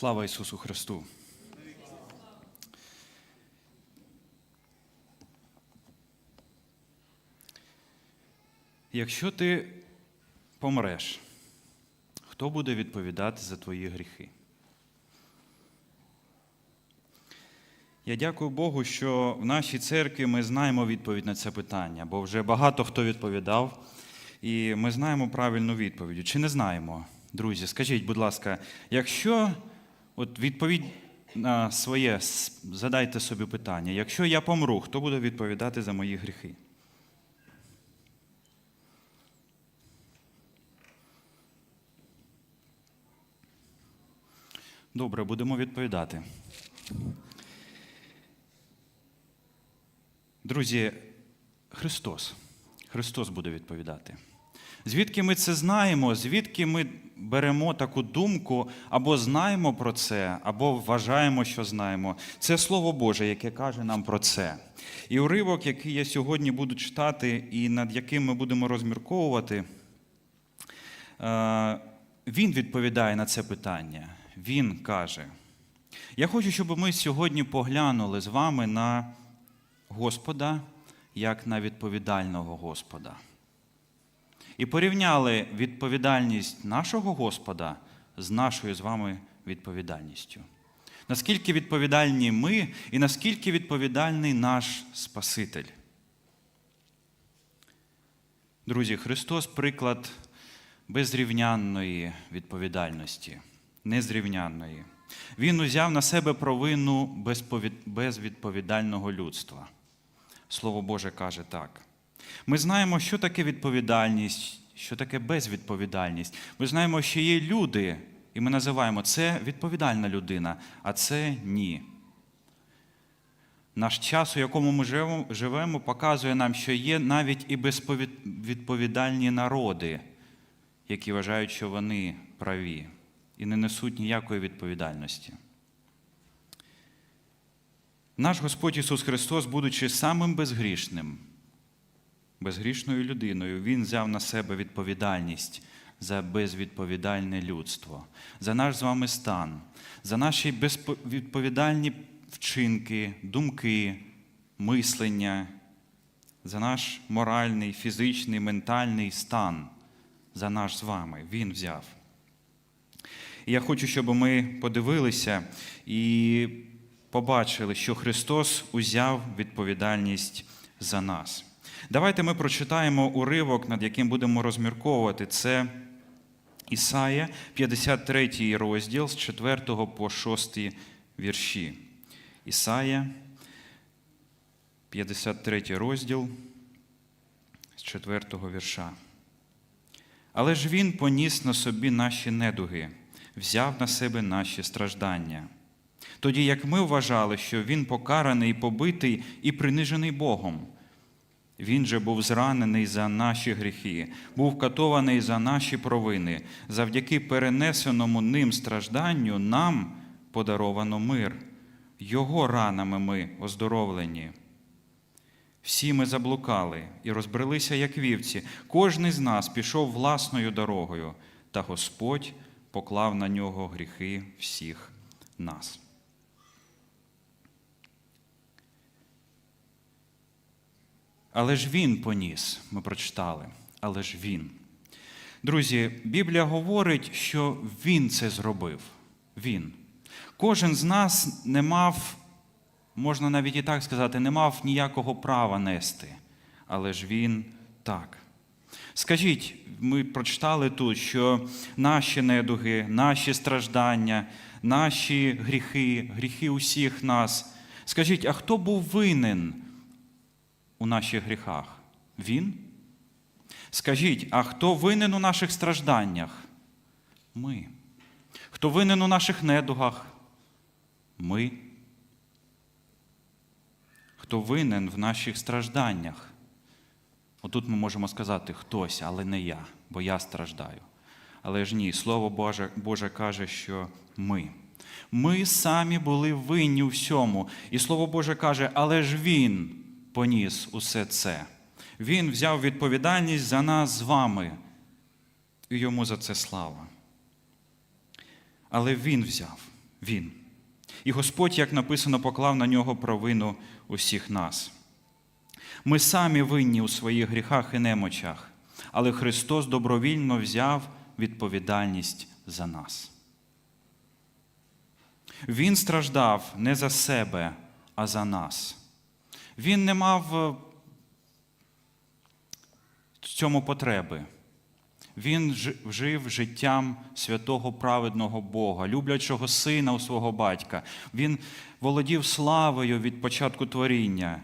Слава Ісусу Христу! Якщо ти помреш, хто буде відповідати за твої гріхи? Я дякую Богу, що в нашій церкві ми знаємо відповідь на це питання, бо вже багато хто відповідав, і ми знаємо правильну відповідь. Чи не знаємо? Друзі, скажіть, будь ласка, якщо от відповідь на своє, задайте собі питання, якщо я помру, хто буде відповідати за мої гріхи? Добре, будемо відповідати. Друзі, Христос. Христос буде відповідати. Звідки ми це знаємо, звідки ми беремо таку думку, або знаємо про це, або вважаємо, що знаємо. Це Слово Боже, яке каже нам про це. І уривок, який я сьогодні буду читати, і над яким ми будемо розмірковувати, е, він відповідає на це питання. Він каже: Я хочу, щоб ми сьогодні поглянули з вами на Господа як на відповідального Господа. І порівняли відповідальність нашого Господа з нашою з вами відповідальністю. Наскільки відповідальні ми і наскільки відповідальний наш Спаситель. Друзі, Христос приклад безрівнянної відповідальності, незрівнянної. Він узяв на себе провину безвідповідального людства. Слово Боже каже так. Ми знаємо, що таке відповідальність, що таке безвідповідальність. Ми знаємо, що є люди, і ми називаємо це відповідальна людина, а це ні. Наш час, у якому ми живемо, показує нам, що є навіть і безвідповідальні народи, які вважають, що вони праві і не несуть ніякої відповідальності. Наш Господь Ісус Христос, будучи самим безгрішним, безгрішною людиною, Він взяв на себе відповідальність за безвідповідальне людство, за наш з вами стан, за наші безвідповідальні вчинки, думки, мислення, за наш моральний, фізичний, ментальний стан, за наш з вами. Він взяв. І я хочу, щоб ми подивилися і побачили, що Христос узяв відповідальність за нас. Давайте ми прочитаємо уривок, над яким будемо розмірковувати. Це Ісая, 53 розділ з 4 по 6 вірші. Ісая, 53 розділ з 4 вірша. Але ж Він поніс на собі наші недуги, взяв на себе наші страждання. Тоді як ми вважали, що Він покараний, побитий і принижений Богом. Він же був зранений за наші гріхи, був катований за наші провини. Завдяки перенесеному ним стражданню нам подаровано мир. Його ранами ми оздоровлені. Всі ми заблукали і розбрелися, як вівці. Кожний з нас пішов власною дорогою, та Господь поклав на нього гріхи всіх нас. Але ж він поніс, ми прочитали, але ж він. Друзі, Біблія говорить, що він це зробив. Він. Кожен з нас не мав, можна навіть і так сказати, не мав ніякого права нести. Але ж він так. Скажіть, ми прочитали тут, що наші недуги, наші страждання, наші гріхи, гріхи усіх нас. Скажіть, а хто був винен у наших гріхах? Він? Скажіть, а хто винен у наших стражданнях? Ми. Хто винен у наших недугах? Ми. Хто винен в наших стражданнях? Отут ми можемо сказати хтось, але не я, бо я страждаю. Але ж ні, Слово Боже, Боже каже, що ми. Ми самі були винні у всьому. І Слово Боже каже, але ж Він поніс усе це. Він взяв відповідальність за нас з вами. І йому за це слава. Але Він взяв. Він. І Господь, як написано, поклав на нього провину усіх нас. Ми самі винні у своїх гріхах і немочах, але Христос добровільно взяв відповідальність за нас. Він страждав не за себе, а за нас. Він не мав е, в цьому потреби. Він жив життям святого праведного Бога, люблячого сина у свого батька. Він володів славою від початку творіння,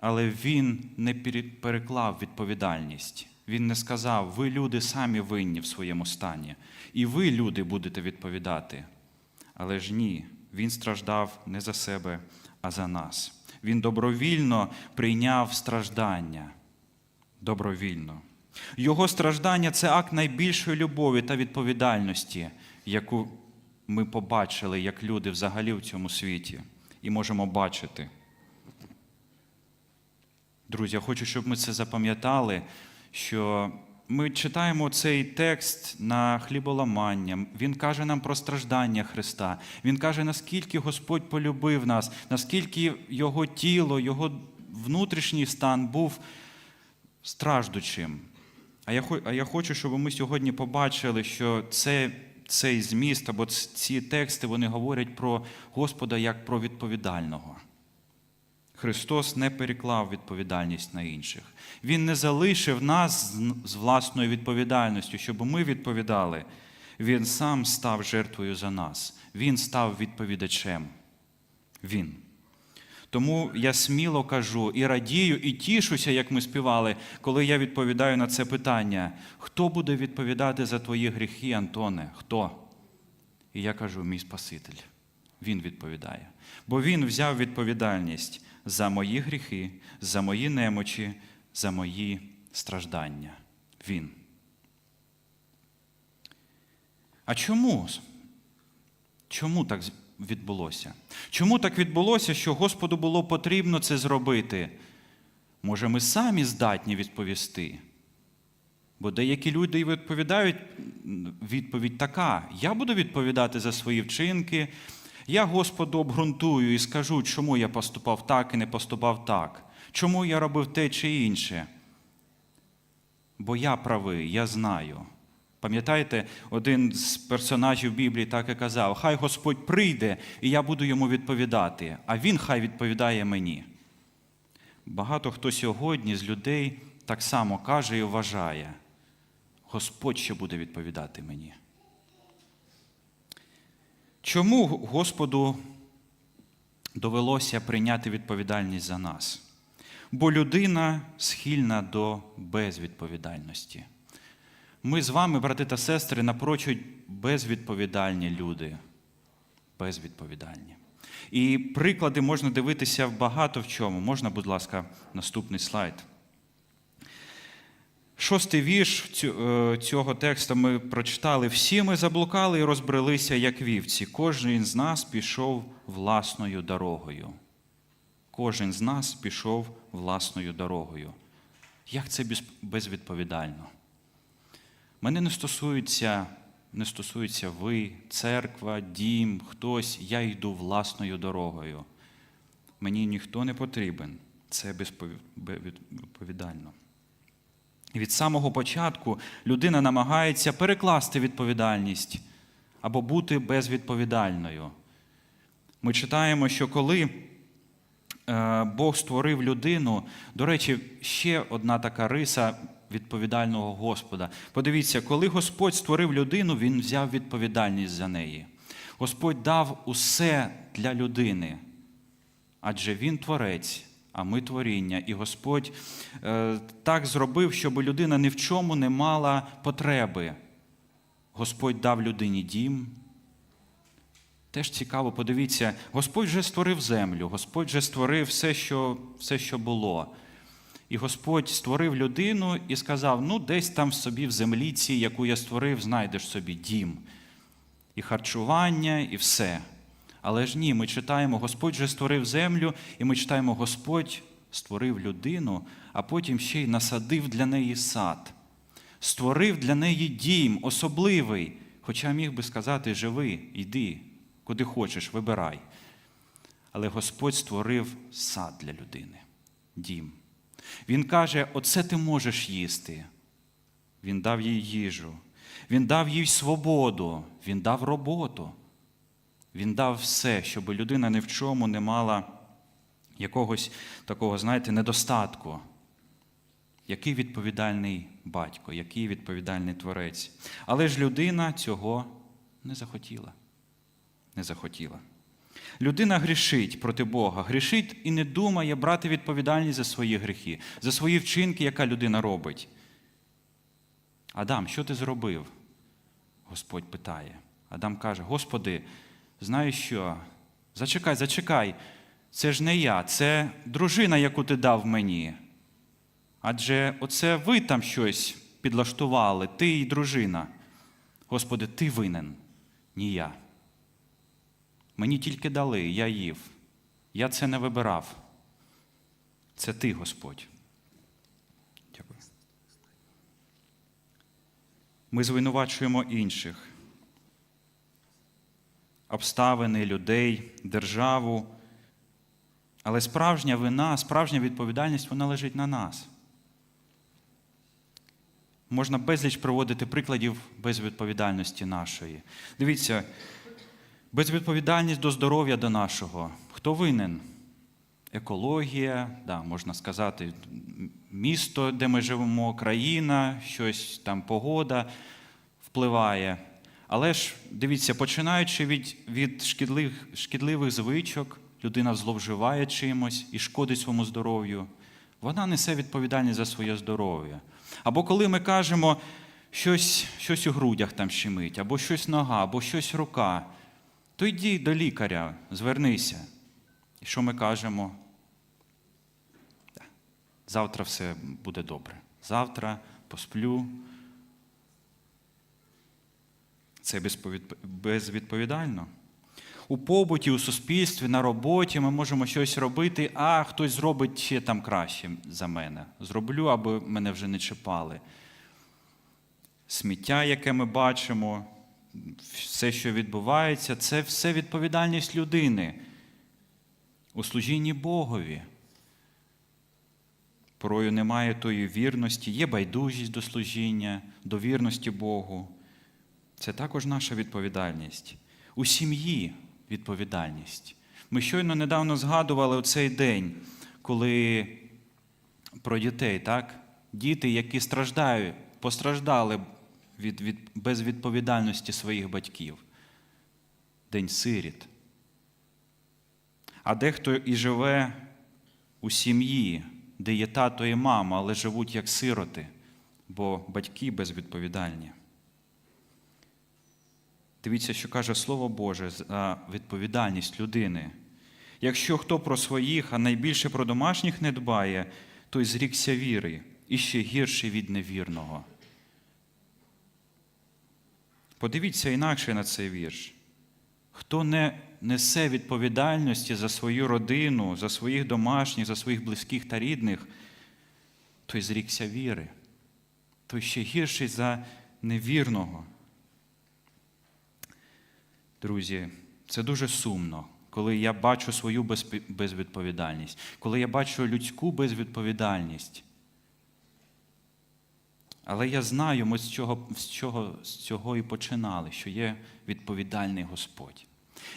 але він не переклав відповідальність. Він не сказав: ви, люди, самі винні в своєму стані, і ви, люди, будете відповідати. Але ж ні, він страждав не за себе, а за нас. Він добровільно прийняв страждання. Добровільно. Його страждання це акт найбільшої любові та відповідальності, яку ми побачили як люди взагалі в цьому світі і можемо бачити. Друзі, я хочу, щоб ми це запам'ятали, що ми читаємо цей текст на хліболамання. Він каже нам про страждання Христа. Він каже, наскільки Господь полюбив нас, наскільки Його тіло, Його внутрішній стан був страждучим. А я, а я хочу, щоб ми сьогодні побачили, що це, цей зміст або ці тексти вони говорять про Господа як про відповідального. Христос не переклав відповідальність на інших. Він не залишив нас з- власною відповідальністю, щоб ми відповідали. Він сам став жертвою за нас. Він став відповідачем. Він. Тому я сміло кажу і радію, і тішуся, як ми співали, коли я відповідаю на це питання: хто буде відповідати за твої гріхи, Антоне? Хто? І я кажу, мій Спаситель. Він відповідає. Бо Він взяв відповідальність за мої гріхи, за мої немочі, за мої страждання. Він. А чому? Чому так відбулося? Чому так відбулося, що Господу було потрібно це зробити? Може, ми самі здатні відповісти? Бо деякі люди і відповідають, відповідь така: я буду відповідати за свої вчинки, я Господу обґрунтую і скажу, чому я поступав так і не поступав так, чому я робив те чи інше. Бо я правий, я знаю. Пам'ятаєте, один з персонажів Біблії так і казав: Хай Господь прийде, і я буду йому відповідати, а Він хай відповідає мені. Багато хто сьогодні з людей так само каже і вважає, Господь ще буде відповідати мені. Чому Господу довелося прийняти відповідальність за нас? Бо людина схильна до безвідповідальності. Ми з вами, брати та сестри, напрочуд безвідповідальні люди. Безвідповідальні. І приклади можна дивитися багато в чому. Можна, будь ласка, наступний слайд. Шостий вірш е, цього тексту ми прочитали. Всі ми заблукали і розбрелися, як вівці. Кожен з нас пішов власною дорогою. Кожен з нас пішов власною дорогою. Як це безвідповідально? Мене не стосується, не стосується ви, церква, дім, хтось. Я йду власною дорогою. Мені ніхто не потрібен. Це безпові- безвідповідально. І від самого початку людина намагається перекласти відповідальність або бути безвідповідальною. Ми читаємо, що коли е, Бог створив людину, до речі, ще одна така риса відповідального Господа. Подивіться, коли Господь створив людину, Він взяв відповідальність за неї. Господь дав усе для людини, адже Він творець, а ми творіння. І Господь е, так зробив, щоб людина ні в чому не мала потреби. Господь дав людині дім. Теж цікаво, подивіться, Господь вже створив землю, Господь вже створив все, що, все, що було. І Господь створив людину і сказав: ну, десь там собі в землі цій, яку я створив, знайдеш собі дім, і харчування, і все. Але ж ні, ми читаємо, Господь вже створив землю, і ми читаємо, Господь створив людину, а потім ще й насадив для неї сад, створив для неї дім особливий, хоча міг би сказати, живи, йди, куди хочеш, вибирай. Але Господь створив сад для людини, дім. Він каже: оце ти можеш їсти. Він дав їй їжу, він дав їй свободу, він дав роботу. Він дав все, щоб людина ні в чому не мала якогось такого, знаєте, недостатку. Який відповідальний батько, який відповідальний творець. Але ж людина цього не захотіла. Не захотіла. Людина грішить проти Бога, грішить і не думає брати відповідальність за свої гріхи, за свої вчинки, яка людина робить. Адам, що ти зробив? Господь питає. Адам каже: Господи, знаєш що? Зачекай, зачекай. Це ж не я, це дружина, яку ти дав мені. Адже оце ви там щось підлаштували, ти і дружина. Господи, ти винен, ні я. Мені тільки дали, я їв. Я це не вибирав. Це ти, Господь. Дякую. Ми звинувачуємо інших. Обставини, людей, державу. Але справжня вина, справжня відповідальність вона лежить на нас. Можна безліч проводити прикладів безвідповідальності нашої. Дивіться, безвідповідальність до здоров'я до нашого. Хто винен? Екологія, да, можна сказати, місто, де ми живемо, країна, щось там погода впливає. Але ж дивіться, починаючи від, від шкідливих, шкідливих звичок, людина зловживає чимось і шкодить своєму здоров'ю. Вона несе відповідальність за своє здоров'я. Або коли ми кажемо, щось, щось у грудях там щемить, або щось нога, або щось рука, то йди до лікаря, звернися. І що ми кажемо? Завтра все буде добре. Завтра посплю. Це безвідповідально. У побуті, у суспільстві, на роботі ми можемо щось робити, а хтось зробить ще там краще за мене. Зроблю, аби мене вже не чіпали. Сміття, яке ми бачимо, все, що відбувається, це все відповідальність людини у служінні Богові. Порою немає тої вірності, є байдужість до служіння, до вірності Богу. Це також наша відповідальність. У сім'ї відповідальність. Ми щойно недавно згадували оцей день, коли про дітей, так? Діти, які страждають, постраждали від, від безвідповідальності своїх батьків. День сиріт. А дехто і живе у сім'ї, де є тато і мама, але живуть як сироти, бо батьки безвідповідальні. Дивіться, що каже Слово Боже за відповідальність людини. Якщо хто про своїх, а найбільше про домашніх не дбає, той зрікся віри і ще гірше від невірного. Подивіться інакше на цей вірш. Хто не несе відповідальності за свою родину, за своїх домашніх, за своїх близьких та рідних, той зрікся віри, той ще гірший за невірного. Друзі, це дуже сумно, коли я бачу свою безвідповідальність, коли я бачу людську безвідповідальність. Але я знаю, ми з чого, з, чого, з цього і починали, що є відповідальний Господь.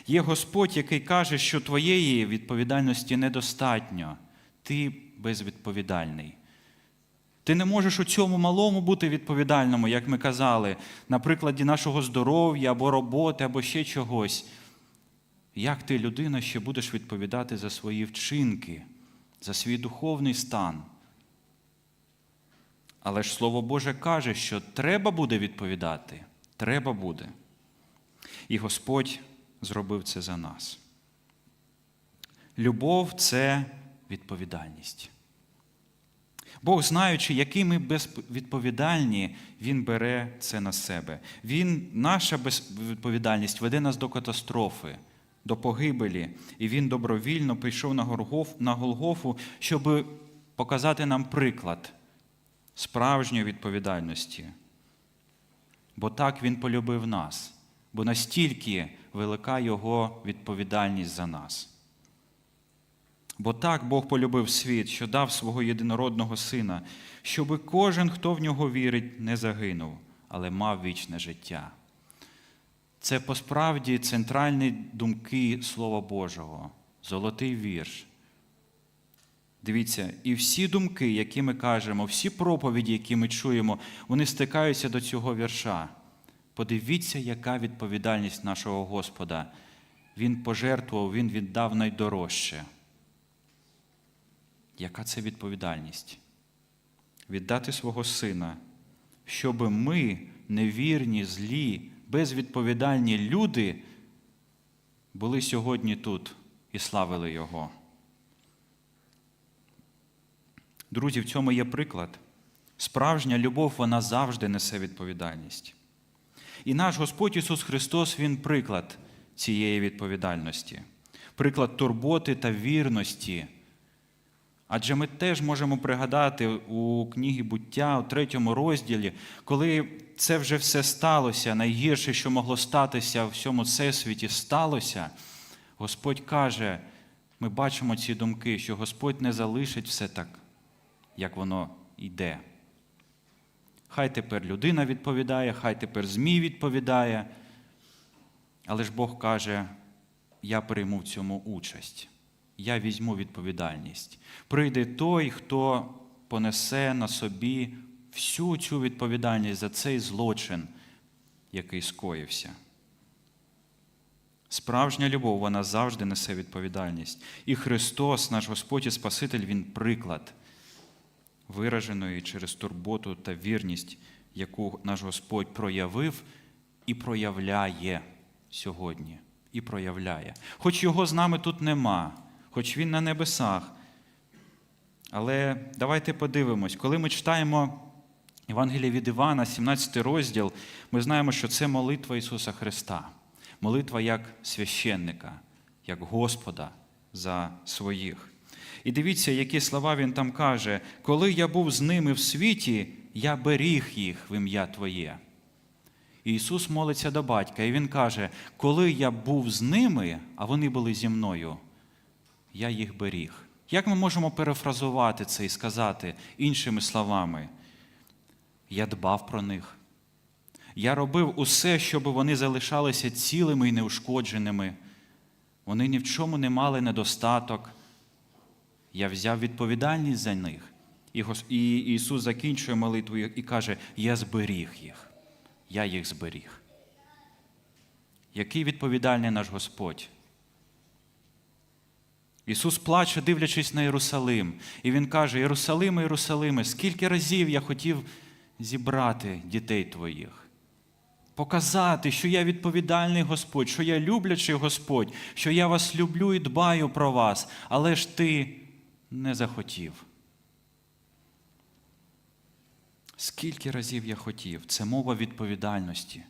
Є Господь, який каже, що твоєї відповідальності недостатньо, ти безвідповідальний. Ти не можеш у цьому малому бути відповідальному, як ми казали, на прикладі нашого здоров'я або роботи, або ще чогось. Як ти, людина, ще будеш відповідати за свої вчинки, за свій духовний стан? Але ж Слово Боже каже, що треба буде відповідати. Треба буде. І Господь зробив це за нас. Любов це відповідальність. Бог, знаючи, які ми безвідповідальні, Він бере це на себе. Він, наша безвідповідальність веде нас до катастрофи, до погибелі. І Він добровільно прийшов на Голгоф- на Голгофу, щоб показати нам приклад справжньої відповідальності. Бо так Він полюбив нас. бо настільки велика Його відповідальність за нас. Бо так Бог полюбив світ, що дав свого єдинородного Сина, щоби кожен, хто в нього вірить, не загинув, але мав вічне життя. Це посправді центральні думки Слова Божого, золотий вірш. Дивіться, і всі думки, які ми кажемо, всі проповіді, які ми чуємо, вони стикаються до цього вірша. Подивіться, яка відповідальність нашого Господа. Він пожертвував, Він віддав найдорожче. Яка це відповідальність? Віддати свого сина, щоб ми, невірні, злі, безвідповідальні люди, були сьогодні тут і славили Його. Друзі, в цьому є приклад. Справжня любов, вона завжди несе відповідальність. І наш Господь Ісус Христос, Він приклад цієї відповідальності, приклад турботи та вірності. Адже ми теж можемо пригадати у книгі буття, у третьому розділі, коли це вже все сталося, найгірше, що могло статися в всьому всесвіті, сталося, Господь каже, ми бачимо ці думки, що Господь не залишить все так, як воно йде. Хай тепер людина відповідає, хай тепер Змій відповідає, але ж Бог каже, я прийму в цьому участь я візьму відповідальність. Прийде той, хто понесе на собі всю цю відповідальність за цей злочин, який скоївся. Справжня любов, вона завжди несе відповідальність. І Христос, наш Господь і Спаситель, Він приклад вираженої через турботу та вірність, яку наш Господь проявив і проявляє сьогодні. І проявляє. Хоч його з нами тут нема, хоч він на небесах. Але давайте подивимось, коли ми читаємо Євангеліє від Івана, 17 розділ, ми знаємо, що це молитва Ісуса Христа, молитва як священника, як Господа за своїх. І дивіться, які слова Він там каже: коли я був з ними в світі, я беріг їх в ім'я Твоє. І Ісус молиться до батька, і Він каже: коли я був з ними, а вони були зі мною, я їх беріг. Як ми можемо перефразувати це і сказати іншими словами? Я дбав про них. Я робив усе, щоб вони залишалися цілими і неушкодженими. Вони ні в чому не мали недостаток. Я взяв відповідальність за них. І Ісус закінчує молитву і каже: Я зберіг їх. Я їх зберіг. Який відповідальний наш Господь? Ісус плаче, дивлячись на Єрусалим, і Він каже: Єрусалиме, Єрусалиме, скільки разів я хотів зібрати дітей твоїх, показати, що я відповідальний Господь, що я люблячий Господь, що я вас люблю і дбаю про вас, але ж ти не захотів. Скільки разів я хотів? Це мова відповідальності.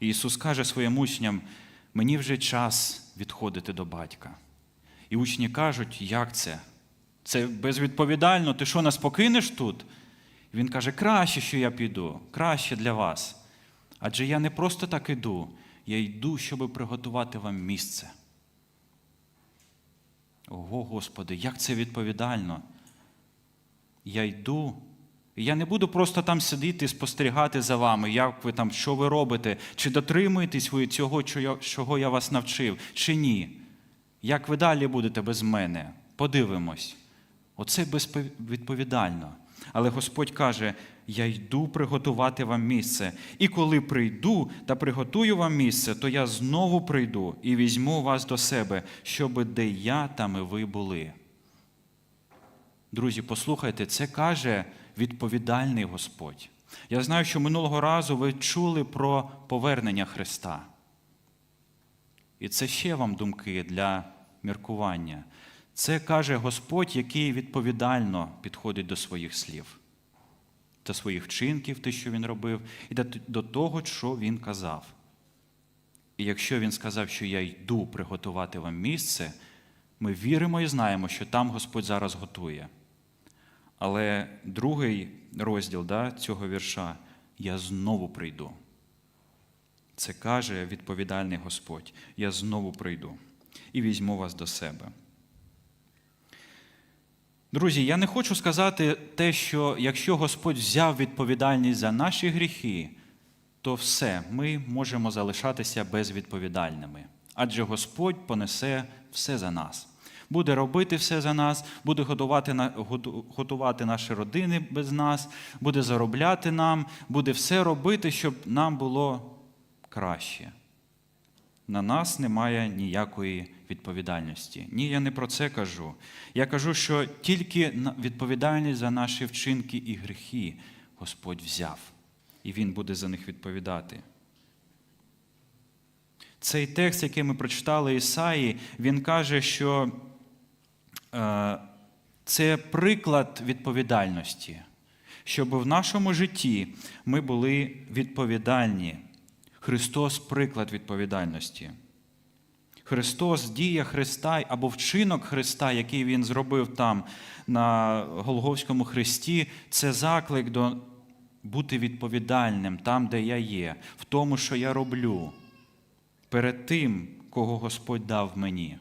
І Ісус каже своїм учням, мені вже час відходити до батька. І учні кажуть, як це? Це безвідповідально, ти що нас покинеш тут? І Він каже, краще, що я піду, краще для вас. Адже я не просто так іду, я йду, щоб приготувати вам місце. Ого, Господи, як це відповідально. Я йду, я не буду просто там сидіти і спостерігати за вами, як ви там, що ви робите, чи дотримуєтесь ви цього, чого я вас навчив, чи ні. Як ви далі будете без мене? Подивимось. Оце безвідповідально. Але Господь каже: я йду приготувати вам місце. І коли прийду та приготую вам місце, то я знову прийду і візьму вас до себе, щоб де я, там і ви були. Друзі, послухайте, це каже відповідальний Господь. Я знаю, що минулого разу ви чули про повернення Христа. І це ще вам думки для міркування. Це каже Господь, який відповідально підходить до своїх слів, до своїх вчинків, те, що він робив, і до того, що він казав. І якщо він сказав, що я йду приготувати вам місце, ми віримо і знаємо, що там Господь зараз готує. Але другий розділ да, цього вірша я знову прийду. Це каже відповідальний Господь. Я знову прийду і візьму вас до себе. Друзі, я не хочу сказати те, що якщо Господь взяв відповідальність за наші гріхи, то все, ми можемо залишатися безвідповідальними. Адже Господь понесе все за нас. Буде робити все за нас, буде готувати, готувати наші родини без нас, буде заробляти нам, буде все робити, щоб нам було краще. На нас немає ніякої відповідальності. Ні, я не про це кажу. Я кажу, що тільки відповідальність за наші вчинки і гріхи Господь взяв, і Він буде за них відповідати. Цей текст, який ми прочитали Ісаї, він каже, що це приклад відповідальності, щоб в нашому житті ми були відповідальні. Христос приклад відповідальності. Христос, дія Христа або вчинок Христа, який Він зробив там на Голговському хресті, це заклик до бути відповідальним там, де я є, в тому, що я роблю, перед тим, кого Господь дав мені.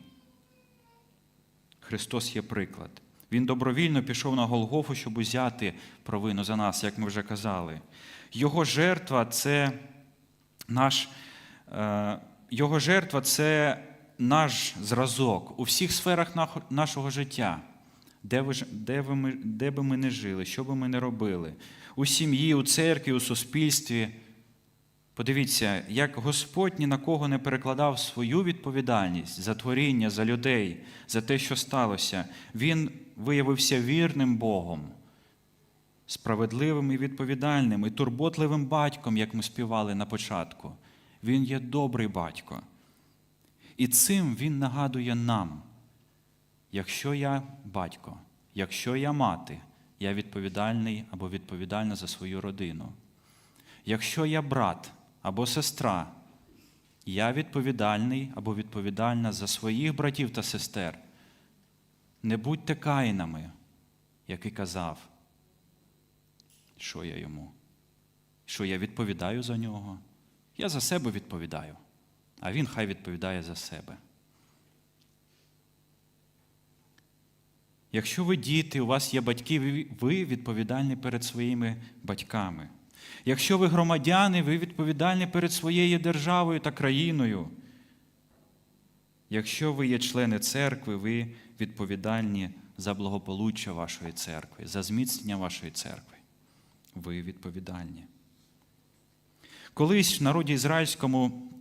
Христос є приклад. Він добровільно пішов на Голгофу, щоб узяти провину за нас, як ми вже казали. Його жертва це наш, е, його жертва це наш зразок у всіх сферах нашого життя, де, ви, де, ви, де би ми не жили, що би ми не робили, у сім'ї, у церкві, у суспільстві. Подивіться, як Господь ні на кого не перекладав свою відповідальність за творіння, за людей, за те, що сталося. Він виявився вірним Богом, справедливим і відповідальним, і турботливим батьком, як ми співали на початку. Він є добрий батько. І цим він нагадує нам, якщо я батько, якщо я мати, я відповідальний або відповідальна за свою родину. Якщо я брат або сестра, я відповідальний або відповідальна за своїх братів та сестер. Не будьте каїнами, як і казав, що я йому, що я відповідаю за нього. Я за себе відповідаю, а він хай відповідає за себе. Якщо ви діти, у вас є батьки, ви відповідальні перед своїми батьками. Якщо ви громадяни, ви відповідальні перед своєю державою та країною. Якщо ви є члени церкви, ви відповідальні за благополуччя вашої церкви, за зміцнення вашої церкви. Ви відповідальні. Колись в народі ізраїльському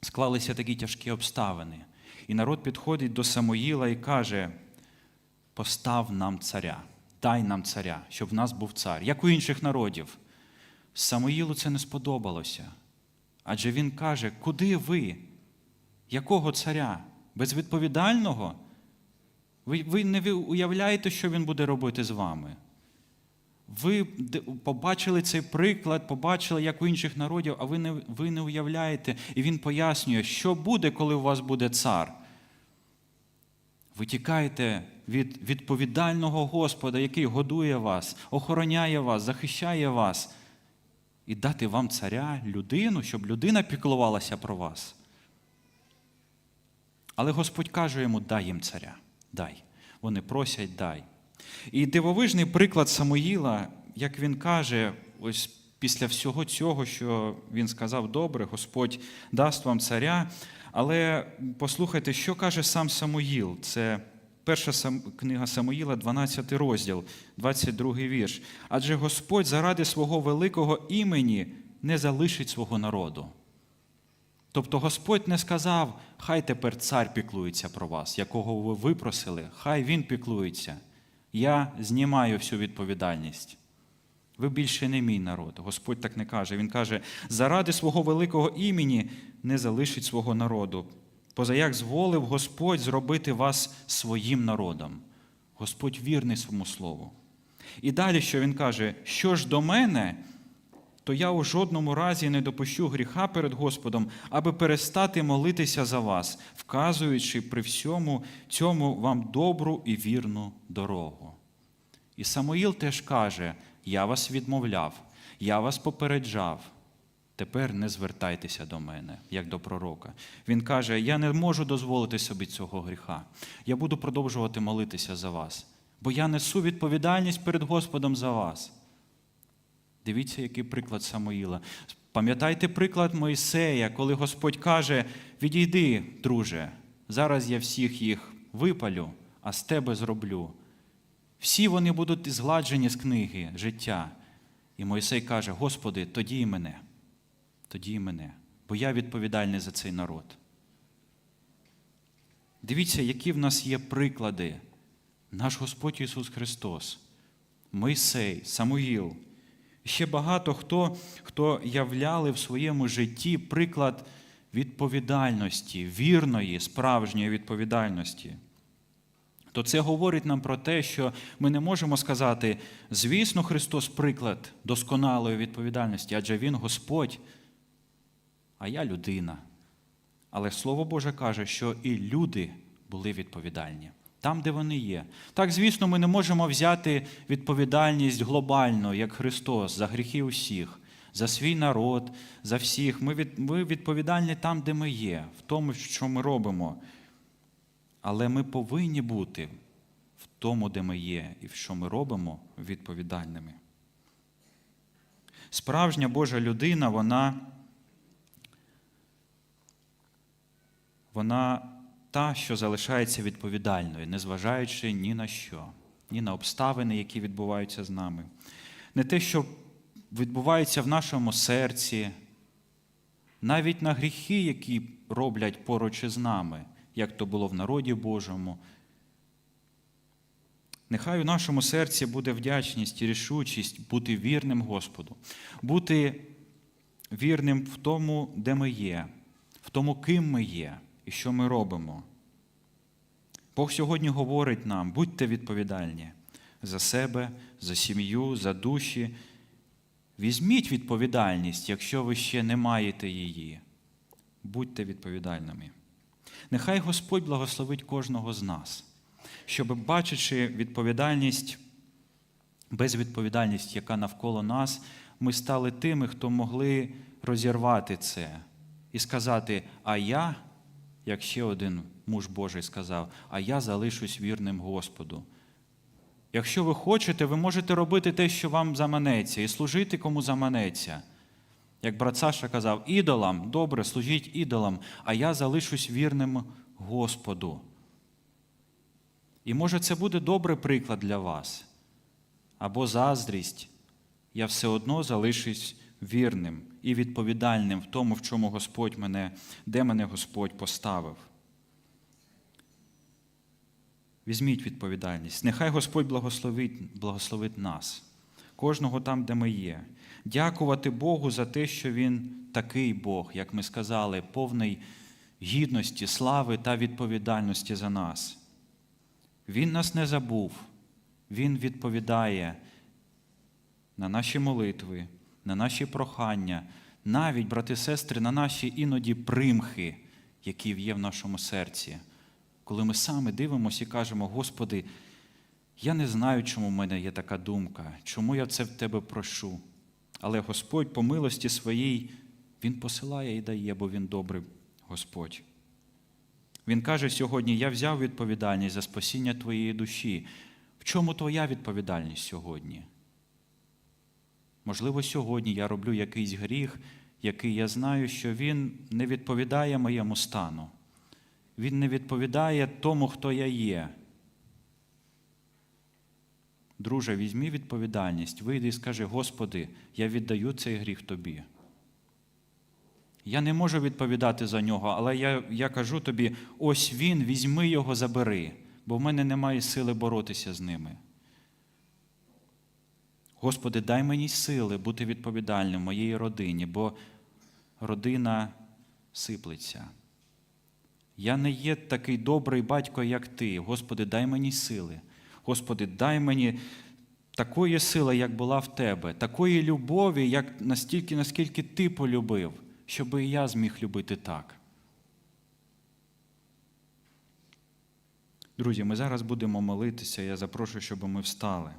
склалися такі тяжкі обставини, і народ підходить до Самоїла і каже: постав нам царя, дай нам царя, щоб в нас був цар, як у інших народів. Самоїлу це не сподобалося. Адже він каже, куди ви? Якого царя? Безвідповідального? Ви, ви не уявляєте, що він буде робити з вами? Ви побачили цей приклад, побачили, як у інших народів, а ви не, ви не уявляєте. І він пояснює, що буде, коли у вас буде цар. Ви тікаєте від відповідального Господа, який годує вас, охороняє вас, захищає вас, і дати вам царя, людину, щоб людина піклувалася про вас. Але Господь каже йому: дай їм царя, дай. Вони просять, дай. І дивовижний приклад Самоїла, як він каже, ось після всього цього, що він сказав, добре, Господь дасть вам царя. Але послухайте, що каже сам Самоїл. Це перша книга Самоїла, 12 розділ, 22 вірш. Адже Господь заради свого великого імені не залишить свого народу. Тобто Господь не сказав, хай тепер цар піклується про вас, якого ви випросили, хай він піклується. Я знімаю всю відповідальність. Ви більше не мій народ. Господь так не каже. Він каже, заради свого великого імені не залишить свого народу. Позаяк зволив Господь зробити вас своїм народом. Господь вірний своєму слову. І далі, що він каже, що ж до мене, то я у жодному разі не допущу гріха перед Господом, аби перестати молитися за вас, вказуючи при всьому цьому вам добру і вірну дорогу. І Самуїл теж каже: Я вас відмовляв, я вас попереджав. Тепер не звертайтеся до мене, як до пророка. Він каже: Я не можу дозволити собі цього гріха. Я буду продовжувати молитися за вас, бо я несу відповідальність перед Господом за вас. Дивіться, який приклад Самуїла. Пам'ятайте приклад Моїсея, коли Господь каже: Відійди, друже, зараз я всіх їх випалю, а з тебе зроблю. Всі вони будуть згладжені з книги життя. І Мойсей каже: Господи, тоді і мене, тоді і мене, бо я відповідальний за цей народ. Дивіться, які в нас є приклади. Наш Господь Ісус Христос, Мойсей, Самуїл. Ще багато хто, хто являли в своєму житті приклад відповідальності, вірної, справжньої відповідальності. То це говорить нам про те, що ми не можемо сказати, звісно, Христос приклад досконалої відповідальності, адже Він Господь, а я людина. Але Слово Боже каже, що і люди були відповідальні там, де вони є. Так, звісно, ми не можемо взяти відповідальність глобально, як Христос, за гріхи усіх, за свій народ, за всіх. Ми, відповідальні там, де ми є, в тому, що ми робимо. Але ми повинні бути в тому, де ми є, і в що ми робимо, відповідальними. Справжня Божа людина, вона, вона та, що залишається відповідальною, незважаючи ні на що, ні на обставини, які відбуваються з нами. Не те, що відбувається в нашому серці, навіть на гріхи, які роблять поруч із нами, як то було в народі Божому. Нехай у нашому серці буде вдячність і рішучість бути вірним Господу, бути вірним в тому, де ми є, в тому, ким ми є і що ми робимо. Бог сьогодні говорить нам: будьте відповідальні за себе, за сім'ю, за душі. Візьміть відповідальність, якщо ви ще не маєте її. Будьте відповідальними. Нехай Господь благословить кожного з нас, щоб, бачачи відповідальність, безвідповідальність, яка навколо нас, ми стали тими, хто могли розірвати це і сказати, а я як ще один муж Божий сказав, а я залишусь вірним Господу. Якщо ви хочете, ви можете робити те, що вам заманеться, і служити кому заманеться. Як брат Саша казав, ідолам, добре, служіть ідолам, а я залишусь вірним Господу. І може це буде добрий приклад для вас. Або заздрість. Я все одно залишусь вірним і відповідальним в тому, в чому Господь мене, де мене Господь поставив. Візьміть відповідальність. Нехай Господь благословить, благословить нас, кожного там, де ми є. Дякувати Богу за те, що Він такий Бог, як ми сказали, повний гідності, слави та відповідальності за нас. Він нас не забув, Він відповідає на наші молитви, на наші прохання, навіть, брати і сестри, на наші іноді примхи, які є в нашому серці. Коли ми саме дивимося і кажемо, Господи, я не знаю, чому в мене є така думка, чому я це в Тебе прошу. Але Господь, по милості своїй, Він посилає і дає, бо Він добрий Господь. Він каже сьогодні: Я взяв відповідальність за спасіння твоєї душі. В чому твоя відповідальність сьогодні? Можливо, сьогодні я роблю якийсь гріх, який я знаю, що він не відповідає моєму стану. Він не відповідає тому, хто я є. Друже, візьми відповідальність, вийди і скажи, Господи, я віддаю цей гріх тобі. Я не можу відповідати за нього, але я я кажу тобі: ось він, візьми його, забери, бо в мене немає сили боротися з ними. Господи, дай мені сили бути відповідальним моїй родині, бо родина сиплеться. Я не є такий добрий батько, як ти. Господи, дай мені сили. Господи, дай мені такої сили, як була в тебе, такої любові, як настільки, наскільки ти полюбив, щоб і я зміг любити так. Друзі, ми зараз будемо молитися. Я запрошую, щоб ми встали.